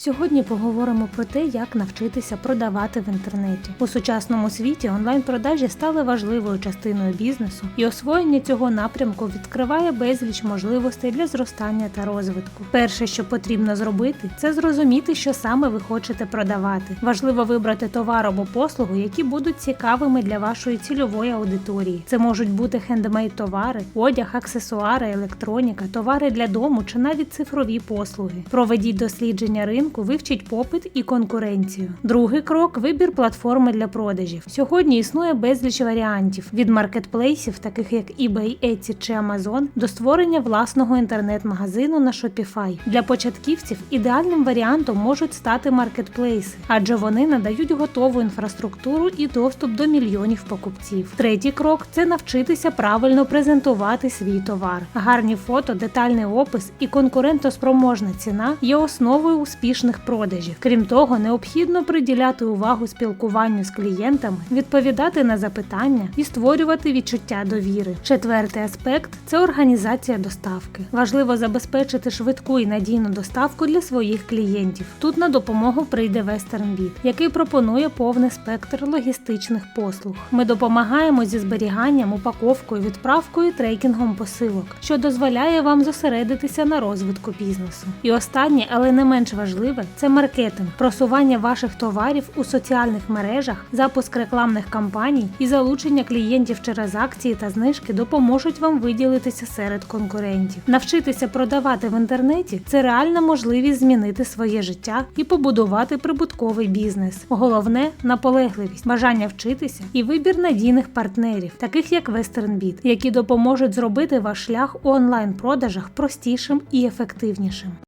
Сьогодні поговоримо про те, як навчитися продавати в інтернеті. У сучасному світі онлайн-продажі стали важливою частиною бізнесу, і освоєння цього напрямку відкриває безліч можливостей для зростання та розвитку. Перше, що потрібно зробити, це зрозуміти, що саме ви хочете продавати. Важливо вибрати товар або послугу, які будуть цікавими для вашої цільової аудиторії. Це можуть бути хендмейд товари, одяг, аксесуари, електроніка, товари для дому чи навіть цифрові послуги. Проведіть дослідження ринку, вивчіть попит і конкуренцію. Другий крок вибір платформи для продажів. Сьогодні існує безліч варіантів від маркетплейсів, таких як eBay, Etsy чи Amazon, до створення власного інтернет-магазину на Shopify. Для початківців ідеальним варіантом можуть стати маркетплейси, адже вони надають готову інфраструктуру і доступ до мільйонів покупців. Третій крок це навчитися правильно презентувати свій товар. Гарні фото, детальний опис і конкурентоспроможна ціна є основою успішних продажів. Крім того, необхідно приділяти увагу спілкуванню з клієнтами, відповідати на запитання і створювати відчуття довіри. Четвертий аспект це організація доставки. Важливо забезпечити швидку і надійну доставку для своїх клієнтів. Тут на допомогу прийде WesternBit, який пропонує повний спектр логістичних послуг. Ми допомагаємо зі зберіганням, упаковкою, відправкою, трекінгом посилок, що дозволяє вам зосередитися на розвитку бізнесу. І останнє, але не менш важливе, це маркетинг, просування ваших товарів у соціальних мережах, запуск рекламних кампаній і залучення клієнтів через акції та знижки допоможуть вам виділитися серед конкурентів. Навчитися продавати в інтернеті це реальна можливість змінити своє життя і побудувати прибутковий бізнес. Головне наполегливість, бажання вчитися і вибір надійних партнерів, таких як WesternBit, які допоможуть зробити ваш шлях у онлайн-продажах простішим і ефективнішим.